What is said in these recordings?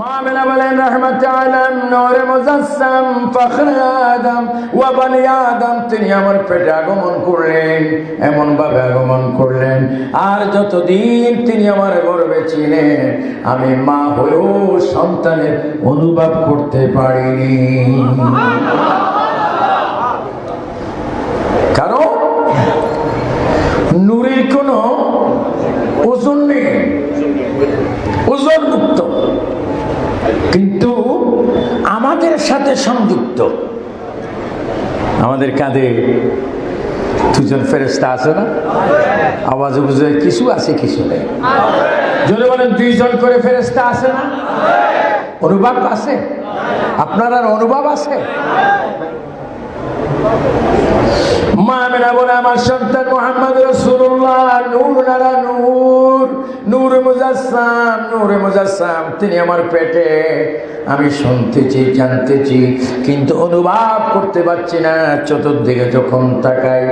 মা মেনা বলেন, রহমত আলম, নরে মুজাসসাম, ফখর আদম, ওয়া বনি আদম। তিনি আমার পেটে আগমন করলেন এমন ভাবে আগমন করলেন। আর যতদিন তিনি আমার গর্বে ছিলেন, আমি মা হয়েও সন্তানের অনুভব করতে পারিনি। কারণ নূরের কোনো ওজন নেই। কিন্তু আমাদের সাথে সংযুক্ত। আমাদের কাঁধে দুজন ফেরেস্তা আছে না? আওয়াজ বুঝে কিছু আছে, কিছু নেই। যদি বলেন, দুইজন করে ফেরেস্তা আছে না? অনুভব আছে? আপনার আর অনুভব আছে? মা মেনা বলে, আমার সন্তান মোহাম্মদ রসুল্লাহ নূর নারা মুজাসাম নূরে মুজাসাম তিনি আমার পেটে। আমি শুনতেছি, জানতেছি, কিন্তু অনুভব করতে পারছি না। চতুর্দিকে যখন তাকাই,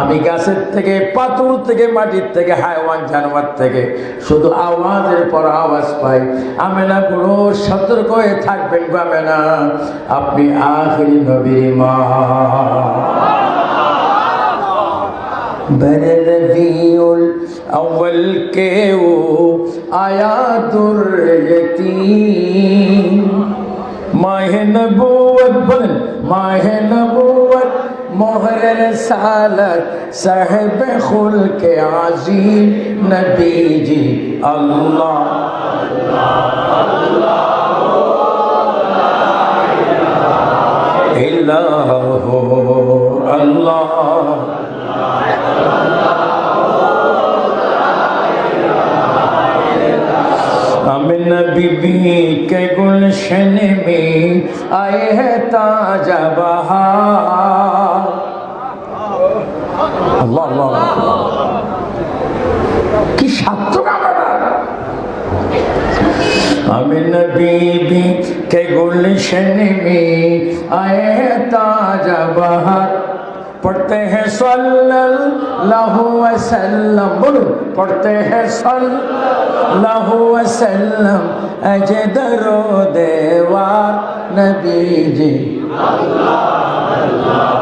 আমি গাছের থেকে, পাথর থেকে, মাটির থেকে, হায়ওয়ান জানোয়ার থেকে, শুধু আওয়াজের পর আওয়াজ পাই, আমেনাগুলো সতর্ক হয়ে থাকবেন না আপনি আখরি নবী মা। اول کے وہ آیا یتیم ماہ نبوت بن ماہ نبوت محر رسالت صاحب خل کے عظیم نبی جی اللہ اللہ اللہ बीबी के गुलशन में आए है ताजा बहार अल्लाह अल्लाह কি সাত্র अमिन बीबी के गुलशन में आए है ताजा পড়তে হে সাল্লাল্লাহু ওয়াসাল্লাম। বলুন, পড়তে হে সাল্লাল্লাহু ওয়াসাল্লাম। আজে দরো দেওয়ার নবীজি। আল্লাহ আল্লাহ